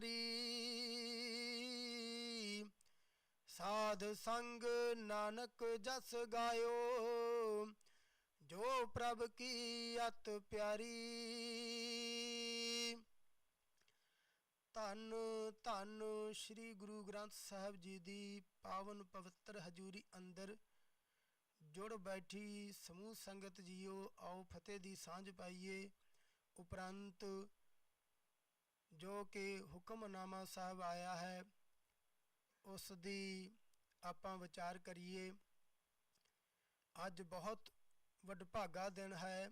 ਪਿਆਰੀ ਸਾਧ ਸੰਗ ਨਾਨਕ ਜਸ ਗਾਇਓ, ਜੋ ਪ੍ਰਭ ਕੀ ਅਤ ਪਿਆਰੀ। ਧੰਨ ਧੰਨ ਸ੍ਰੀ ਗੁਰੂ ਗ੍ਰੰਥ ਸਾਹਿਬ ਜੀ ਦੀ ਪਾਵਨ ਪਵਿੱਤਰ ਹਜ਼ੂਰੀ ਅੰਦਰ ਜੁੜ ਬੈਠੀ ਸਮੂਹ ਸੰਗਤ ਜੀਓ, ਆਓ ਫਤਿਹ ਦੀ ਸਾਂਝ ਪਾਈਏ। ਉਪਰੰਤ ਜੋ ਕਿ ਹੁਕਮਨਾਮਾ ਸਾਹਿਬ ਆਇਆ ਹੈ ਉਸ ਦੀ ਆਪਾਂ ਵਿਚਾਰ ਕਰੀਏ, ਅੱਜ ਬਹੁਤ ਵਡਭਾਗਾ ਦਿਨ ਹੈ।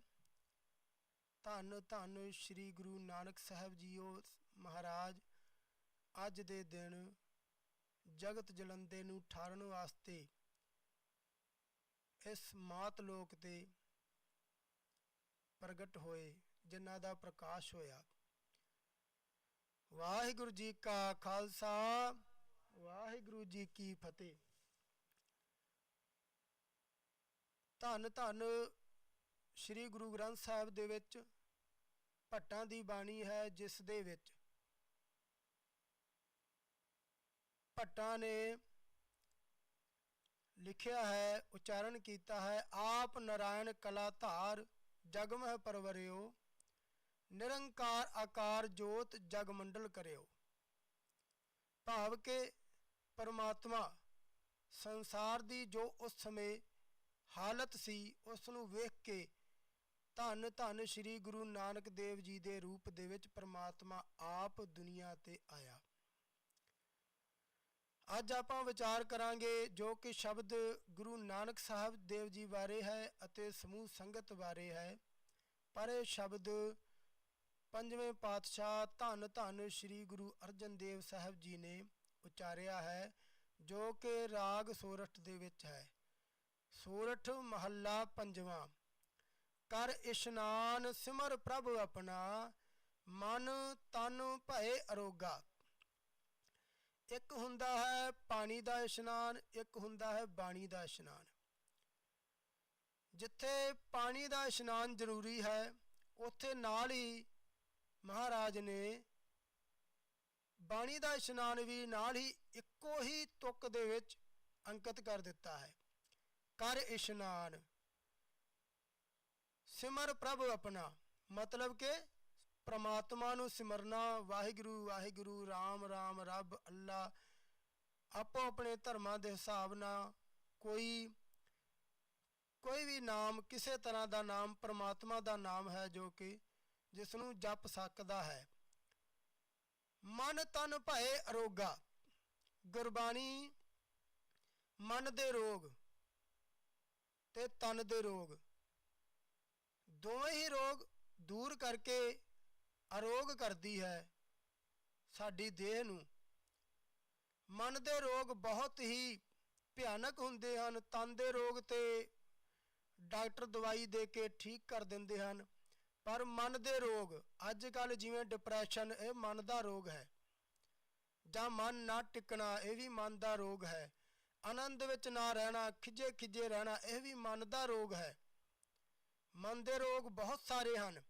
ਧੰਨ ਧੰਨ ਸ੍ਰੀ ਗੁਰੂ ਨਾਨਕ ਸਾਹਿਬ ਜੀਓ ਮਹਾਰਾਜ, ਅੱਜ ਦੇ ਦਿਨ ਜਗਤ ਜਲੰਦੇ ਨੂੰ ਠਾਰਨ ਵਾਸਤੇ ਇਸ ਮਾਤ ਲੋਕ ਤੇ ਪ੍ਰਗਟ ਹੋਏ, ਜਿਨ੍ਹਾਂ ਦਾ ਪ੍ਰਕਾਸ਼ ਹੋਇਆ। ਵਾਹਿਗੁਰੂ ਜੀ ਕਾ ਖਾਲਸਾ, ਵਾਹਿਗੁਰੂ ਜੀ ਕੀ ਫਤਿਹ। ਧੰਨ ਧੰਨ ਸ੍ਰੀ ਗੁਰੂ ਗ੍ਰੰਥ ਸਾਹਿਬ ਦੇ ਵਿੱਚ ਭੱਟਾਂ ਦੀ ਬਾਣੀ ਹੈ ਜਿਸ ਦੇ ਵਿੱਚ ਭੱਟਾਂ ਨੇ ਲਿਖਿਆ ਹੈ, ਉਚਾਰਨ ਕੀਤਾ ਹੈ, ਆਪ ਨਰਾਇਣ ਕਲਾ ਧਾਰ ਜਗ ਪਰਵਰਿਓ ਨਿਰੰਕਾਰ ਆਕਾਰ ਜੋਤ ਜਗਮੰਡਲ ਕਰਿਓ। ਭਾਵ ਕਿ ਪਰਮਾਤਮਾ ਸੰਸਾਰ ਦੀ ਜੋ ਉਸ ਸਮੇਂ ਹਾਲਤ ਸੀ ਉਸ ਨੂੰ ਵੇਖ ਕੇ ਧੰਨ ਧੰਨ ਸ੍ਰੀ ਗੁਰੂ ਨਾਨਕ ਦੇਵ ਜੀ ਦੇ ਰੂਪ ਦੇ ਵਿੱਚ ਪਰਮਾਤਮਾ ਆਪ ਦੁਨੀਆ ਤੇ ਆਇਆ। ਅੱਜ ਆਪਾਂ ਵਿਚਾਰ ਕਰਾਂਗੇ ਜੋ ਕਿ ਸ਼ਬਦ ਗੁਰੂ ਨਾਨਕ ਸਾਹਿਬ ਦੇਵ ਜੀ ਬਾਰੇ ਹੈ ਅਤੇ ਸਮੂਹ ਸੰਗਤ ਬਾਰੇ ਹੈ। ਪਰ ਇਹ ਸ਼ਬਦ ਪੰਜਵੇਂ ਪਾਤਸ਼ਾਹ ਧੰਨ ਧੰਨ ਸ੍ਰੀ ਗੁਰੂ ਅਰਜਨ ਦੇਵ ਸਾਹਿਬ ਜੀ ਨੇ ਉਚਾਰਿਆ ਹੈ, ਜੋ ਕਿ ਰਾਗ ਸੋਰਠ ਦੇ ਵਿੱਚ ਹੈ। ਸੋਰਠ ਮਹੱਲਾ ਪੰਜਵਾਂ, ਕਰ ਇਸ਼ਨਾਨ ਸਿਮਰ ਪ੍ਰਭ ਆਪਣਾ, ਮਨ ਤਨ ਭਏ ਅਰੋਗਾ। ਇੱਕ ਹੁੰਦਾ ਹੈ ਪਾਣੀ ਦਾ ਇਸ਼ਨਾਨ, ਇੱਕ ਹੁੰਦਾ ਹੈ ਬਾਣੀ ਦਾ ਇਸ਼ਨਾਨ। ਜਿੱਥੇ ਪਾਣੀ ਦਾ ਇਸ਼ਨਾਨ ਜ਼ਰੂਰੀ ਹੈ, ਉੱਥੇ ਨਾਲ ਹੀ ਮਹਾਰਾਜ ਨੇ ਬਾਣੀ ਦਾ ਇਸ਼ਨਾਨ ਵੀ ਨਾਲ ਹੀ ਇੱਕੋ ਹੀ ਤੁਕ ਦੇ ਵਿੱਚ ਅੰਕਿਤ ਕਰ ਦਿੱਤਾ ਹੈ। ਕਰ ਇਸ਼ਨਾਨ। ਸਿਮਰ ਪ੍ਰਭ ਆਪਣਾ। ਮਤਲਬ ਕਿ ਪ੍ਰਮਾਤਮਾ ਨੂੰ ਸਿਮਰਨਾ, ਵਾਹਿਗੁਰੂ ਵਾਹਿਗੁਰੂ RAM RAM ਰੱਬ, ਅੱਲਾ, ਆਪੋ ਆਪਣੇ ਧਰਮਾਂ ਦੇ ਹਿਸਾਬ ਨਾਲ ਕੋਈ ਕੋਈ ਵੀ ਨਾਮ, ਕਿਸੇ ਤਰ੍ਹਾਂ ਦਾ ਨਾਮ, ਪ੍ਰਮਾਤਮਾ ਦਾ ਨਾਮ ਹੈ ਜੋ ਕਿ ਜਿਸ ਨੂੰ ਜਪ ਸਕਦਾ ਹੈ। ਮਨ ਤਨ ਭਏ ਅਰੋਗਾ, ਗੁਰਬਾਣੀ ਮਨ ਦੇ ਰੋਗ ਤੇ ਤਨ ਦੇ ਰੋਗ। ਦੋਵੇਂ ਹੀ ਰੋਗ ਦੂਰ ਕਰਕੇ ਅਰੋਗ ਕਰਦੀ ਹੈ ਸਾਡੀ ਦੇਹ ਨੂੰ। ਮਨ ਦੇ ਰੋਗ ਬਹੁਤ ਹੀ ਭਿਆਨਕ ਹੁੰਦੇ ਹਨ। ਤਨ ਦੇ ਰੋਗ ਤੇ ਡਾਕਟਰ ਦਵਾਈ ਦੇ ਕੇ ਠੀਕ ਕਰ ਦਿੰਦੇ ਹਨ। ਪਰ ਮਨ ਦੇ ਰੋਗ ਅੱਜ ਕੱਲ ਜਿਵੇਂ ਡਿਪਰੈਸ਼ਨ ਇਹ ਮਨ ਦਾ ਰੋਗ ਹੈ। ਜਾਂ ਮਨ ਨਾ ਟਿਕਣਾ, ਇਹ ਵੀ ਮਨ ਦਾ ਰੋਗ ਹੈ। ਆਨੰਦ ਵਿੱਚ ਨਾ ਰਹਿਣਾ ਖਿਜੇ ਖਿਜੇ ਰਹਿਣਾ, ਇਹ ਵੀ ਮਨ ਦਾ ਰੋਗ ਹੈ। ਮਨ ਦੇ ਰੋਗ ਬਹੁਤ ਸਾਰੇ ਹਨ।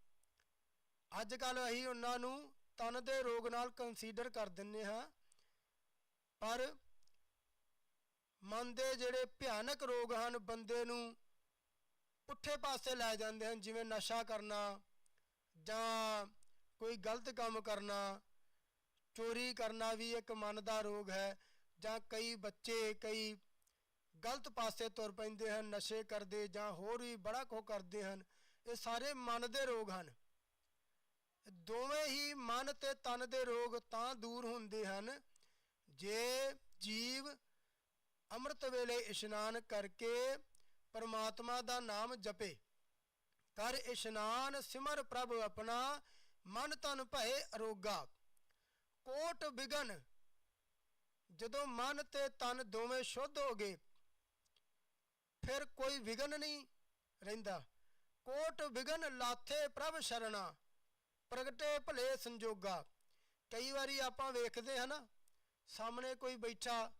ਅੱਜ ਕੱਲ ਅਸੀਂ ਉਹਨਾਂ ਨੂੰ ਤਨ ਦੇ ਰੋਗ ਨਾਲ ਕੰਸੀਡਰ ਕਰ ਦਿੰਨੇ ਹਾਂ। ਪਰ ਮਨ ਦੇ ਜਿਹੜੇ ਭਿਆਨਕ ਰੋਗ ਹਨ, ਬੰਦੇ ਨੂੰ ਪੁੱਠੇ ਪਾਸੇ ਲੈ ਜਾਂਦੇ ਹਨ, ਜਿਵੇਂ ਨਸ਼ਾ ਕਰਨਾ ਜਾਂ ਕੋਈ ਗਲਤ ਕੰਮ ਕਰਨਾ, ਚੋਰੀ ਕਰਨਾ ਵੀ ਇੱਕ ਮਨ ਦਾ ਰੋਗ ਹੈ ਜਾਂ ਕਈ ਬੱਚੇ ਕਈ ਗਲਤ ਪਾਸੇ ਤੁਰ ਪੈਂਦੇ ਹਨ, ਨਸ਼ੇ ਕਰਦੇ ਜਾਂ ਹੋਰ ਵੀ ਬੜਾ ਕੁਝ ਕਰਦੇ ਹਨ, ਇਹ ਸਾਰੇ ਮਨ ਦੇ ਰੋਗ ਹਨ। ਦੋਵੇਂ ਹੀ ਮਨ ਤੇ ਤਨ ਦੇ ਰੋਗ ਤਾਂ ਦੂਰ ਹੁੰਦੇ ਹਨ। ਜੇ ਜੀਵ ਅੰਮ੍ਰਿਤ ਵੇਲੇ ਇਸ਼ਨਾਨ ਕਰਕੇ ਪਰਮਾਤਮਾ ਦਾ ਨਾਮ ਜਪੇ ਕਰ ਇਸ਼ਨਾਨ ਸਿਮਰ ਪ੍ਰਭ ਆਪਣਾ, ਮਨ ਤਨ ਭਏ ਅਰੋਗਾ। ਕੋਟ ਬਿਗਨ ਜਦੋਂ ਮਨ ਤੇ ਤਨ ਦੋਵੇਂ ਸ਼ੁੱਧ ਹੋ ਗਏ, ਫਿਰ ਕੋਈ ਵਿਗਨ ਨਹੀਂ ਰਹਿੰਦਾ। ਕੋਟ ਵਿਗਨ ਲਾਥੇ ਪ੍ਰਭ ਸ਼ਰਣਾ, ਪ੍ਰਗਟੇ ਭਲੇ ਸੰਜੋਗਾ। ਕਈ ਵਾਰੀ ਆਪਾਂ ਵੇਖਦੇ ਹਾਂ ਸਾਹਮਣੇ ਕੋਈ ਬੈਠਾ,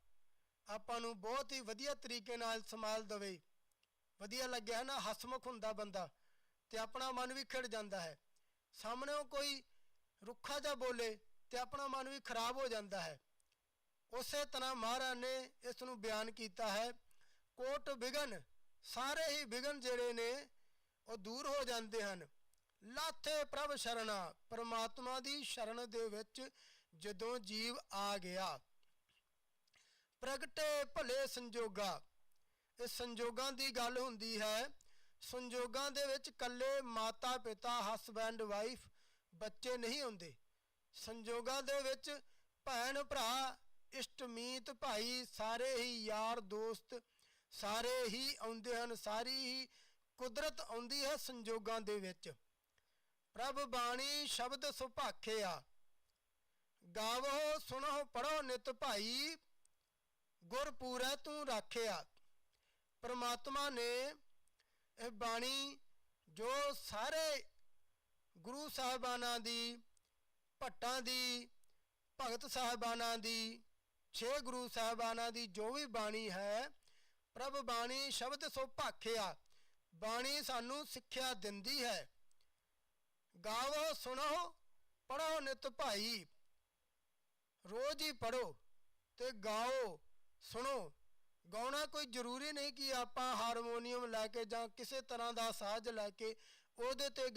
ਆਪਾਂ ਨੂੰ ਬਹੁਤ ਹੀ ਵਧੀਆ ਤਰੀਕੇ ਨਾਲ ਸੰਭਾਲ ਦਵੇ। ਵਧੀਆ ਲੱਗਿਆ ਨਾ, ਹਸਮੁਖ ਹੁੰਦਾ ਬੰਦਾ। ਤੇ ਆਪਣਾ ਮਨ ਵੀ ਖਿੜ ਜਾਂਦਾ ਹੈ। ਸਾਹਮਣੇ ਕੋਈ ਰੁੱਖਾ ਜਿਹਾ ਬੋਲੇ ਤੇ ਆਪਣਾ ਮਨ ਵੀ ਖਰਾਬ ਹੋ ਜਾਂਦਾ ਹੈ। ਉਸੇ ਤਰ੍ਹਾਂ ਮਹਾਰਾਜ ਨੇ ਇਸ ਨੂੰ ਬਿਆਨ ਕੀਤਾ ਹੈ, ਕੋਟ ਵਿਗਨ ਸਾਰੇ ਹੀ ਵਿਗਨ ਜਿਹੜੇ ਨੇ ਉਹ ਦੂਰ ਹੋ ਜਾਂਦੇ ਹਨ। ਲਾਥੇ ਪ੍ਰਭ ਸ਼ਰਣਾ ਪਰਮਾਤਮਾ ਦੀ ਸ਼ਰਨ ਦੇ ਵਿੱਚ ਜਦੋਂ ਜੀਵ ਆ ਗਿਆ, ਪ੍ਰਗਟੇ ਭਲੇ ਸੰਜੋਗਾ। ਇਹ ਸੰਜੋਗਾਂ ਦੀ ਗੱਲ ਹੁੰਦੀ ਹੈ ਸੰਜੋਗਾਂ ਦੇ ਵਿੱਚ ਇਕੱਲੇ ਮਾਤਾ ਪਿਤਾ ਹਸਬੈਂਡ ਵਾਈਫ ਬੱਚੇ ਨਹੀਂ ਹੁੰਦੇ। ਸੰਜੋਗਾਂ ਦੇ ਵਿੱਚ ਭੈਣ ਭਰਾ ਇਸ਼ਟਮੀਤ ਭਾਈ ਸਾਰੇ ਹੀ ਯਾਰ ਦੋਸਤ, ਸਾਰੇ ਹੀ ਆਉਂਦੇ ਹਨ, ਸਾਰੀ ਹੀ ਕੁਦਰਤ ਆਉਂਦੀ ਹੈ ਸੰਜੋਗਾਂ ਦੇ ਵਿੱਚ। ਪ੍ਰਭ ਬਾਣੀ ਸ਼ਬਦ ਸੁਭਾਖੇ ਆ। ਗਾਵੋ, ਸੁਣੋ ਪੜੋ ਨਿਤ ਭਾਈ ਗੁਰ ਪੂਰੈ ਤੂੰ ਰਾਖਿਆ। ਪਰਮਾਤਮਾ ਨੇ ਇਹ ਬਾਣੀ ਜੋ ਸਾਰੇ ਗੁਰੂ ਸਾਹਿਬਾਨਾਂ ਦੀ, ਭੱਟਾਂ ਦੀ, ਭਗਤ ਸਾਹਿਬਾਨਾਂ ਦੀ, ਛੇ ਗੁਰੂ ਸਾਹਿਬਾਨਾਂ ਦੀ ਜੋ ਵੀ ਬਾਣੀ ਹੈ, ਪ੍ਰਭ ਬਾਣੀ ਸ਼ਬਦ ਸੋ ਭਾਖਿਆ। ਬਾਣੀ ਸਾਨੂੰ ਸਿੱਖਿਆ ਦਿੰਦੀ ਹੈ। ਗਾਵੋ, ਸੁਣੋ ਪੜੋ ਨਿਤ ਭਾਈ। ਰੋਜ਼ ਹੀ ਪੜੋ ਤੇ ਗਾਓ, ਸੁਣੋ। ਗਾਉਣਾ ਕੋਈ ਜ਼ਰੂਰੀ ਨਹੀਂ ਕਿ ਆਪਾਂ ਹਾਰਮੋਨੀਅਮ ਲੈ ਕੇ ਜਾਂ ਕਿਸੇ ਤਰ੍ਹਾਂ ਦਾ ਸਾਜ਼ ਲੈ ਕੇ ਉਹਦੇ ਤੇ